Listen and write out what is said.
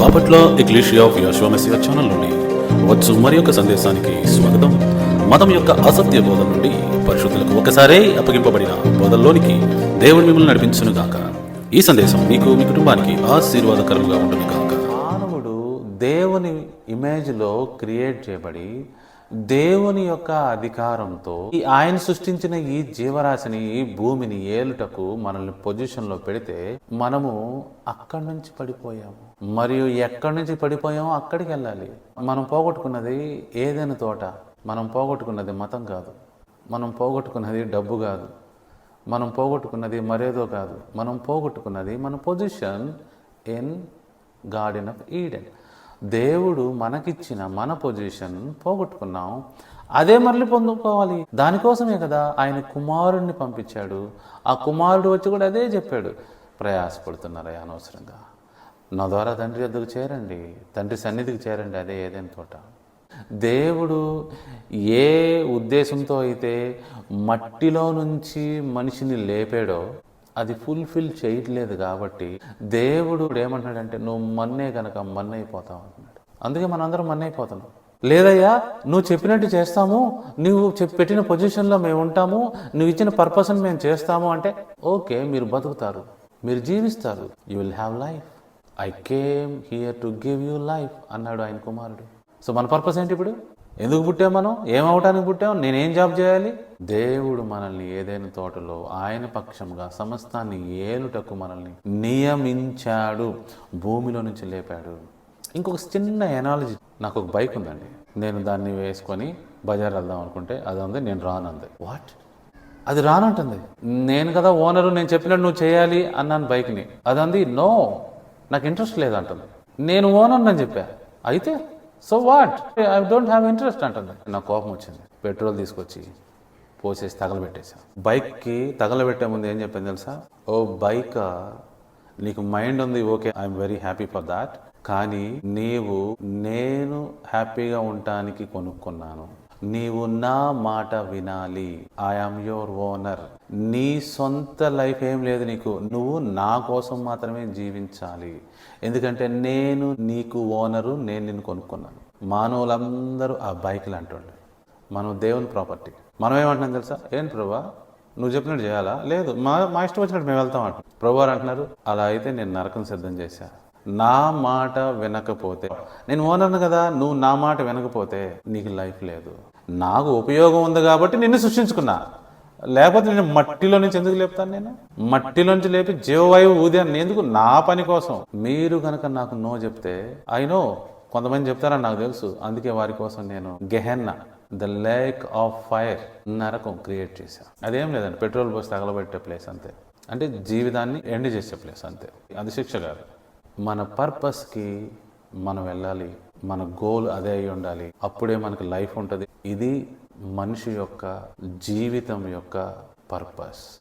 Bapatla Ecclesia of యశ్వమసియా ఛానల్లోని వచ్చు మరి యొక్క సందేశానికి స్వాగతం. మతం యొక్క అసత్య బోధ నుండి పరిశుద్ధులకు ఒకసారే అప్పగింపబడిన బోధల్లోనికి దేవుడు మిమ్మల్ని నడిపించును గాక ఈ సందేశం మీకు మీ కుటుంబానికి ఆశీర్వాదకరంగా ఉంటుంది గాక దేవుని ఇమేజ్లో క్రియేట్ చేయబడి దేవుని యొక్క అధికారంతో ఈ ఆయన సృష్టించిన ఈ జీవరాశిని ఈ భూమిని ఏలుటకు మనల్ని పొజిషన్లో పెడితే మనము అక్కడి నుంచి పడిపోయాము. మరియు ఎక్కడి నుంచి పడిపోయామో అక్కడికి వెళ్ళాలి. మనం పోగొట్టుకున్నది ఏదైనా తోట. మనం పోగొట్టుకున్నది మతం కాదు. మనం పోగొట్టుకున్నది డబ్బు కాదు. మనం పోగొట్టుకున్నది మరేదో కాదు. మనం పోగొట్టుకున్నది మన position in garden of Eden దేవుడు మనకిచ్చిన మన పొజిషన్ పోగొట్టుకున్నాం. అదే మరలి పొందుకోవాలి. దానికోసమే కదా ఆయన కుమారుడిని పంపించాడు. ఆ కుమారుడు వచ్చి కూడా అదే చెప్పాడు. ప్రయాసపడుతున్నారా అనవసరంగా. నా ద్వారా తండ్రి వద్దకు చేరండి. తండ్రి సన్నిధికి చేరండి. అదే ఏదైనా తోట. దేవుడు ఏ ఉద్దేశంతో అయితే మట్టిలో నుంచి మనిషిని లేపాడో అది ఫుల్ఫిల్ చేయట్లేదు కాబట్టి దేవుడు ఏమంటున్నాడంటే నువ్వు మన్నే కనుక మన్నైపోతావు అంటున్నాడు. అందుకే మనందరం మన్నైపోతున్నాం. లేదయ్యా నువ్వు చెప్పినట్టు చేస్తాము నువ్వు పెట్టిన పొజిషన్లో మేము ఉంటాము నువ్వు ఇచ్చిన పర్పస్ని మేము చేస్తాము అంటే ఓకే మీరు బతుకుతారు మీరు జీవిస్తారు you will have life I came here to give you life అన్నాడు ఆయన కుమారుడు. సో మన పర్పస్ ఏంటి ఇప్పుడు? ఎందుకు పుట్టాం మనం? ఏమవటానికి పుట్టాం? నేనేం జాబ్ చేయాలి? దేవుడు మనల్ని ఏదైనా తోటలో ఆయన పక్షంగా సమస్తాన్ని ఏలుటకు మనల్ని నియమించాడు. భూమిలో నుంచి లేపాడు. ఇంకొక చిన్న ఎనాలజీ నాకు ఒక బైక్ ఉందండి. నేను దాన్ని వేసుకొని బజార్ వెళ్దాం అనుకుంటే అది ఉంది నేను రానంది వాట్ అది రానంటుంది నేను కదా ఓనరు నేను చెప్పినట్టు నువ్వు చేయాలి అన్నాను బైక్ని అది అంది నో నాకు ఇంట్రెస్ట్ లేదంటుంది. నేను ఓనర్ అని చెప్పా. అయితే so what I don't have interest అంటుంది. నాకు కోపం వచ్చింది. పెట్రోల్ తీసుకొచ్చి పోసేసి తగలబెట్టేసా బైక్కి తగలబెట్టే ముందు ఏం చెప్పాను తెలుసా? ఓ బైక్ నీకు మైండ్ ఉంది okay I'm very happy for that కానీ నీవు నేను హ్యాపీగా ఉండటానికి కొనుక్కున్నాను. నీవు నా మాట వినాలి. ఐఆమ్ యువర్ ఓనర్ నీ సొంత లైఫ్ ఏం లేదు నీకు. నువ్వు నా కోసం మాత్రమే జీవించాలి. ఎందుకంటే నేను నీకు ఓనరు నేను నిన్ను కొనుక్కున్నాను. మానవులందరూ ఆ బైక్లు అంటుండే. మనం దేవుని ప్రాపర్టీ మనం ఏమంటున్నాం తెలుసా? ఏం ప్రభా? నువ్వు చెప్పినట్టు చేయాలా? లేదు. మా మా ఇష్టం వచ్చినట్టు మేము వెళ్తాం అంటున్నాం. ప్రభు అంటున్నారు అలా అయితే నేను నరకం సిద్ధం చేశాను నా మాట వినకపోతే. నేను ఓనర్ను కదా నువ్వు నా మాట వినకపోతే నీకు లైఫ్ లేదు. నాకు ఉపయోగం ఉంది కాబట్టి నిన్ను సృష్టించుకున్నా. లేకపోతే నేను మట్టిలో నుంచి ఎందుకు లేపుతాను నేను? మట్టిలో నుంచి లేపి జీవవాయువు ఊదాను ఎందుకు? నా పని కోసం. మీరు కనుక నాకు నో చెప్తే అయినో కొంతమంది చెప్తారని నాకు తెలుసు. అందుకే వారి కోసం నేను Gehenna the lake of fire నరకం క్రియేట్ చేశాను అదేం లేదండి పెట్రోల్ పోసి తగలబెట్టే ప్లేస్ అంతే. అంటే జీవితాన్ని ఎండ్ చేసే ప్లేస్ అంతే. అది శిక్ష కాదు. మన పర్పస్కి మనం వెళ్ళాలి. మన గోల్ అదే అయి ఉండాలి. అప్పుడే మనకి లైఫ్ ఉంటుంది. ఇది మనిషి యొక్క జీవితం యొక్క పర్పస్